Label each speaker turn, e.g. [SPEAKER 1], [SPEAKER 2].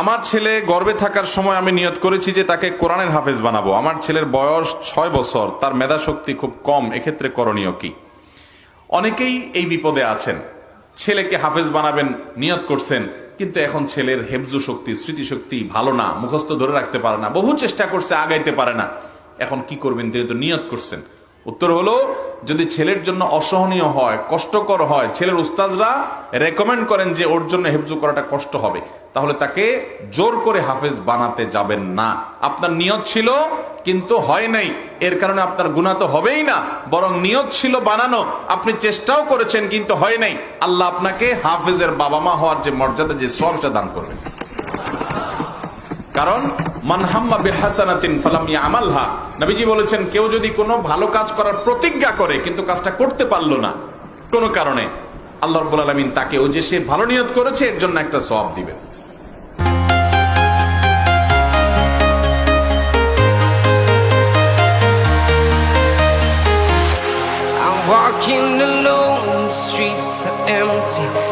[SPEAKER 1] আমার ছেলে গর্বে থাকার সময় আমি নিয়ত করেছি যে তাকে কোরআনের হাফেজ বানাবো। আমার ছেলের বয়স ছয় বছর, তার মেধা শক্তি খুব কম, এক্ষেত্রে করণীয় কি? অনেকেই এই বিপদে আছেন। ছেলেকে হাফেজ বানাবেন, নিয়ত করছেন, কিন্তু এখন ছেলের হেফজু শক্তি, স্মৃতিশক্তি ভালো না, মুখস্থ ধরে রাখতে পারে না, বহু চেষ্টা করছে, আগাইতে পারে না। এখন কি করবেন? তিনি তো নিয়ত করছেন। উত্তর হলো, যদি ছেলের জন্য অসহনীয় হয়, কষ্টকর হয়, ছেলের উস্তাজরা রেকমেন্ড করেন যে ওর জন্য হেফজু করাটা কষ্ট হবে, তাহলে তাকে জোর করে হাফেজ বানাতে যাবেন না। আপনার নিয়ত ছিল, কিন্তু হয় নাই। এর কারণে আপনার গুণা তো হবেই না, বরং নিয়ত ছিল বানানো। আপনি চেষ্টাও করেছেন, কিন্তু হয় নাই। আল্লাহ আপনাকে হাফেজের বাবা মা হওয়ার যে মর্যাদা, যে সবটা দান করবেন। কারণ মানহাম্মা বেহাসানাতিন ফালাম আমালহা নবীজি বলেছেন কেউ যদি কোনো ভালো কাজ করার প্রতিজ্ঞা করে কিন্তু কাজটা করতে পারল না কোনো কারণে আল্লাহ রাব্বুল আলামিন তাকে ও যে সে ভালো নিয়ত করেছে এর জন্য একটা সওয়াব দিবেন
[SPEAKER 2] walking alone, the streets are empty.